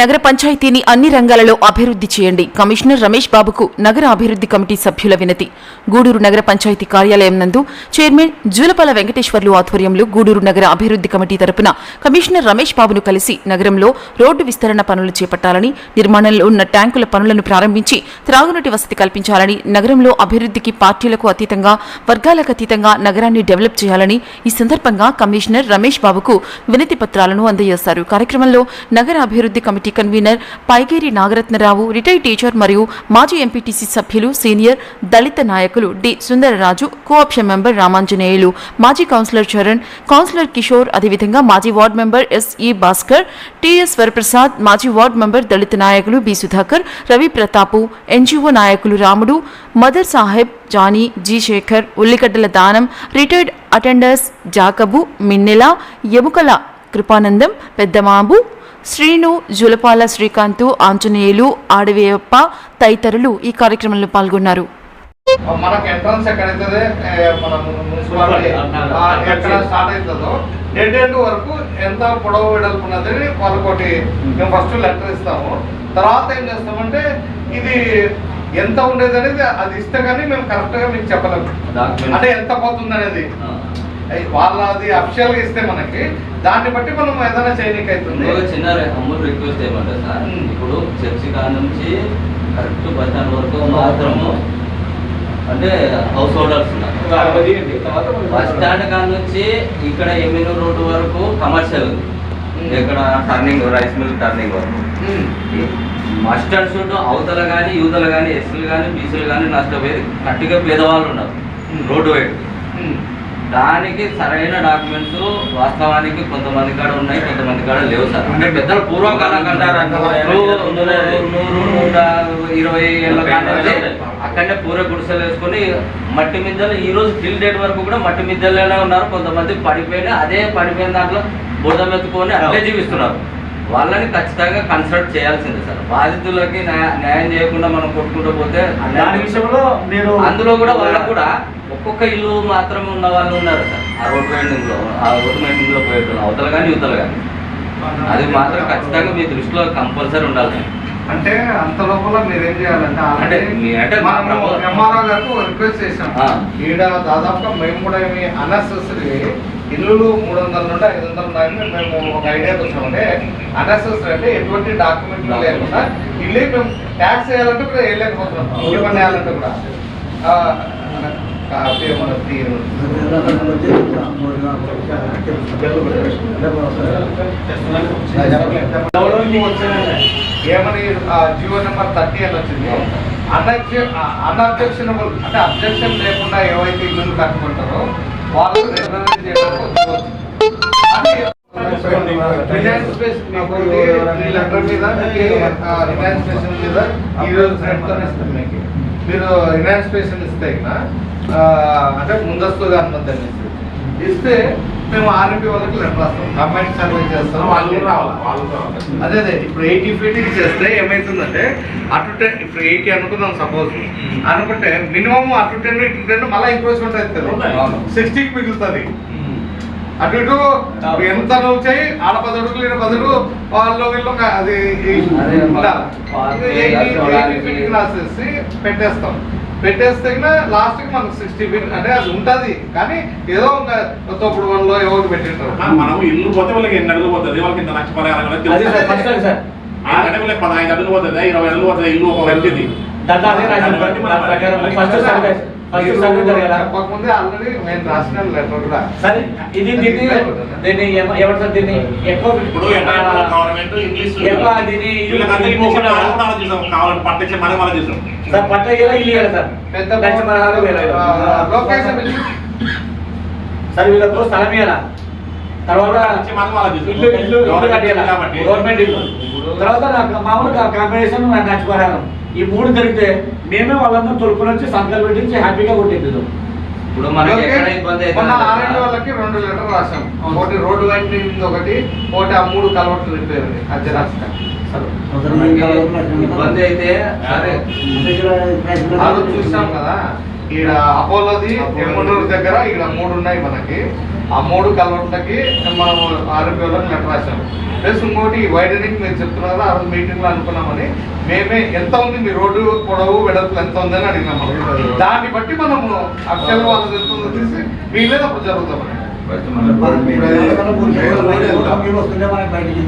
నగర పంచాయతీని అన్ని రంగాలలో అభివృద్ధి చేయండి. కమిషనర్ రమేష్ బాబుకు నగర అభివృద్ధి కమిటీ సభ్యుల వినతి. గూడూరు నగర పంచాయతీ కార్యాలయం నందు చైర్మన్ జూలపాల వెంకటేశ్వర్లు ఆధ్వర్యంలో గూడూరు నగర అభివృద్ధి కమిటీ తరపున కమిషనర్ రమేష్ బాబును కలిసి నగరంలో రోడ్డు విస్తరణ పనులు చేపట్టాలని నిర్మాణంలో ఉన్న ట్యాంకుల పనులను ప్రారంభించి త్రాగునీటి వసతి కల్పించాలని నగరంలో అభివృద్ధికి పార్టీలకు అతీతంగా వర్గాలకు అతీతంగా నగరాన్ని డెవలప్ చేయాలని ఈ సందర్భంగా కమిషనర్ రమేష్ బాబుకు వినతి పత్రాలను అందజేశారు. కార్యక్రమంలో నగర అభివృద్ధి committee convener Paigeri Nagaratnarao retired teacher మరియు మాజీ ఎంపీటీసీ సభ్యులు సీనియర్ దళిత నాయకులు D. Sundararaju cooption member Ramanjaneyulu మాజీ కౌన్సిలర్ చరణ్ కౌన్సిలర్ కిషోర్ అదేవిధంగా మాజీ ward member S E Bhaskar T S Varaprasad మాజీ వార్డు మెంబర్ దళిత నాయకులు బి. సుధాకర్ రవి ప్రతాపు ఎన్జీఓ నాయకులు రాముడు మదర్ సాహెబ్ జానీ జి. శేఖర్ ఉల్లిగడ్డల దానం రిటైర్డ్ అటెండర్స్ జాకబు మిన్నెల ఎముకల కృపానందం పెద్దమాబు శ్రీను జులపాల శ్రీకాంతు ఆంజనేయులు ఆడవేయప్ప తదితరులు ఈ కార్యక్రమంలో పాల్గొన్నారు. మనకు ఎంట్రన్స్ ఎక్కడైతే మన మున్సిపాలిటీ. ఆ, ఎక్కడ స్టార్ట్ అవుతుందో డెడ్ ఎండ్ వరకు ఎంత పొడవు వెడల్పు ఉన్నది వాళ్ళకొకటి మేము ఫస్ట్ లెటర్ ఇస్తాము. తర్వాత ఏం చేస్తామంటే ఇది ఎంత ఉండేది అనేది అది ఇస్తే కానీ మేము కరెక్ట్గా మీకు చెప్పలేము. అంటే ఎంత పోతుంది అనేది అయ్ వాళ్ళది అఫిషియల్గా ఇస్తే మనకి దాన్ని బట్టి మనం ఏదైనా చేయనీకి అవుతుంది చిన్న హమ్ముల్ రిక్వెస్ట్ ఏమంటారు సార్. ఇప్పుడు చర్చి కాడ నుంచి కరెక్ట్ బస్ స్టాండ్ వరకు మాత్రము అంటే హౌస్ హోల్డర్స్ బస్ స్టాండ్ కాడ నుంచి ఇక్కడ ఎమ్మెల్యే రోడ్డు వరకు కమర్షియల్ ఉంది. ఇక్కడ టర్నింగ్ రైస్ మిల్ టర్నింగ్ వరకు. మస్ట్ అండ్ షుడ్ అవతల కానీ యువతలు కానీ ఎస్సీలు కానీ బీసీలు కానీ నష్టపోయేది కరెక్ట్గా పేదవాళ్ళు ఉన్నారు. రోడ్డు వైపు. దానికి సరైన డాక్యుమెంట్స్ వాస్తవానికి కొంతమంది కాడ ఉన్నాయి కొంతమంది కాడ లేవు సార్. అంటే పెద్దల పూర్వకాలం కంటారు నూరు నూట ఇరవై ఏళ్ళ కాంటే అక్కడనే పూర గుడిసెలు వేసుకొని మట్టి మిద్దలు ఈ రోజు టిల్ డేట్ వరకు కూడా మట్టి మిద్దల్లోనే ఉన్నారు. కొంతమంది పడిపోయిన అదే పడిపోయిన దాంట్లో బురద మెత్తుకొని అట్లే జీవిస్తున్నారు. వాళ్ళని ఖచ్చితంగా కన్సల్ట్ చేయాల్సిందే సార్. బాధితులకి న్యాయ- చేయకుండా మనం కొట్టుకుంటూ పోతే దాని విషయంలో మీరు అందులో కూడా వాళ్ళకు కూడా ఒక్కొక్క ఇల్లు మాత్రమే ఉన్న వాళ్ళు ఉన్నారు సార్. ఆ రోడ్ మైండింగ్లో ఆ రోడ్ మైండింగ్లో పోయేటోళ్ళు అవతల కానీ యువతలు కానీ. అది మాత్రం ఖచ్చితంగా మీ దృష్టిలో కంపల్సరీ ఉండాలి అంటే అంత లోపల మీరు ఏం చేయాలంటే అంటే మనము ఎంఆర్ఓ గారికి రిక్వెస్ట్ చేసాం. ఈడ దాదాపుగా మేము కూడా ఏమి అన్నెసెసరీ ఇల్లులు మూడు వందల నుండి ఐదు వందల ఉన్నాయని మేము ఒక ఐడియాకి వచ్చామంటే అన్నెసెసరీ అంటే ఎటువంటి డాక్యుమెంట్లు లేకుండా ఇల్లు మేము ట్యాక్స్ వేయాలంటే కూడా వేయలేకపోతున్నాం. ఇల్లు వేయాలంటే కూడా. ఆ, ఏమని జియో నెంబర్ థర్టీ అని వచ్చింది. అన్అబ్జె అన్అబ్జెక్షనబుల్ అంటే అబ్జెక్షన్ లేకుండా ఏవైతే ఇల్లు కట్టుకుంటారో వాళ్ళు రెగ్యులరైజ్ చేయడానికి రిలయన్స్ స్పేస్ లెటర్ మీద రిలయన్స్ మీద ఇస్తాం మీకు మీరు రిలయన్స్ పేషన్ ఇస్తే అంటే ముందస్తుగా అనుమతి అనేసి ఇస్తే మేము ఆర్ఎంపీ వాళ్ళకి లెటర్ రాస్తాం కంబైన్ సర్వే చేస్తాం వాళ్ళు రావాలి. అదే అదే ఇప్పుడు ఎయిటీ ఫీట్ చేస్తే ఏమవుతుందంటే అటు టెన్ ఇప్పుడు ఎయిటీ అనుకుందాం సపోజ్ అనుకుంటే మినిమం అటు టెన్ ఇటు టెన్ మళ్ళీ ఇంక్రోచ్మెంట్ అవుతుంది సిక్స్టీకి మిగులుతుంది. అటు ఇటు ఎంత నువ్వు చేయి ఆడ పది అడుగులు ఈడ పది అడుగులు వాళ్ళు వీళ్ళు అది. వాళ్ళు వాళ్ళు పెట్టేస్తాం. పెట్టేస్తే లాస్ట్కి మనకు సిక్స్టీ ఫీట్ అంటే అది ఉంటది. కానీ ఏదో ఒక తోపుడు వన్లో ఏదో ఒకటి పెట్టింటారు. మనం ఇల్లు పోతే వాళ్ళకి ఎన్ని అడుగులు పోతుంది? వాళ్ళకి ఇంత నష్టపరిహారం అనేది అది తెలుసు. సార్ ఫస్ట్ అది సార్. ఆ అంటే వీళ్ళకి పదహైదు అడుగులు పోతుంది ఇరవై అడుగులు పోతుంది ఇల్లు ఒక వ్యక్తిది సార్. ఆల్రెడీ నేను రాసిన లెటర్ కూడా. ఇది దీన్ని దీన్ని ఏమ- ఎవరు సార్ దీన్ని? ఎక్కువ ఇప్పుడు ఎంటైర్ గవర్నమెంట్ ఇంగ్లీష్ ఎక్కువ దీన్ని వీళ్ళకంతా ఇంగ్లీష్ మనం సార్ పట్ట ఇయ్యాలా, ఇల్లు ఇయ్యాలా సార్ పెద్ద నష్టపరిహారం వేరే. లొకేషన్ సార్ వీళ్ళకు స్థలం తర్వాత ఇల్లు ఇల్లు ఇల్లు గవర్నమెంట్ కట్టియాలా? కాబట్టి. గవర్నమెంట్ ఇల్లు. తర్వాత మామూలుగా కాంపిటీషన్ నాకు నష్టపరిహారం ఈ మూడు జరిగితే మేమే వాళ్ళందరూ తొలుపుని వచ్చి సంతకాలు పెట్టించి హ్యాపీగా కొట్టిద్దాం ఇప్పుడు మనకి ఎక్కడ ఇబ్బంది అయితే మన ఆర్ఎండ్ వాళ్ళకి రెండు లెటర్ రాసాం. ఒకటి రోడ్డు వైండింగ్ ఒకటి ఒకటి ఆ మూడు కలవట్లు రిపేర్ అది రాస్తా. ఇబ్బంది అయితే సరే. ఆ రోజు చూసాం కదా. ఈడ అపోలోది ఎమ్మనూరు దగ్గర ఇక్కడ మూడు ఉన్నాయి మనకి. ఆ మూడు కలవట్లకి మనం ఆరోగ్యంలో లెటర్ రాశాము ప్లస్ ఇంకోటి వైడనింగ్ మీరు చెప్తున్నారు ఆ రోజు మీటింగ్లో అనుకున్నామని. మేమే ఎంత ఉంది మీ రోడ్డు పొడవు వెడల్పులు ఎంత ఉందని అడిగినాము దాన్ని బట్టి మనము అక్షర వాళ్ళది ఎంత ఉందో తీసి వీళ్ళేది అప్పుడు జరుగుతామని.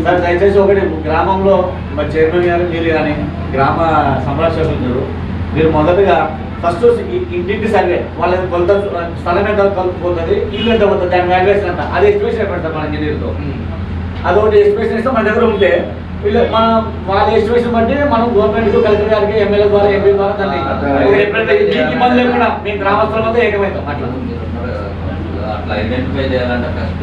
సార్ దయచేసి ఒకటి గ్రామంలో మా చైర్మన్ గారు మీరు కానీ గ్రామ సంరక్షకులు మీరు మొదటగా ఫస్ట్ ఇంటింటి సర్వే వాళ్ళ కొలత స్థలం ఎంత పోతుంది ఇల్లు ఎంత పోతుంది దాని వాల్యుయేషన్ ఎంత? అది ఎస్టిమేషన్ పెడతాం మన ఇంజనీర్తో అదొకటి ఎస్టిమేషన్ ఇస్తే మన దగ్గర ఉంటే వీళ్ళు మన వాళ్ళ ఎస్టిమేషన్ బట్టి మనం గవర్నమెంట్ కలెక్టర్ గారికి ఎమ్మెల్యే ద్వారా ఎంపీ ద్వారా దాన్ని ఇబ్బంది లేకుండా మేము గ్రామస్తుల మధ్య ఏకమవుతాం అట్లా. అట్లా ఐడెంటిఫై చేయాలంటే ఫస్ట్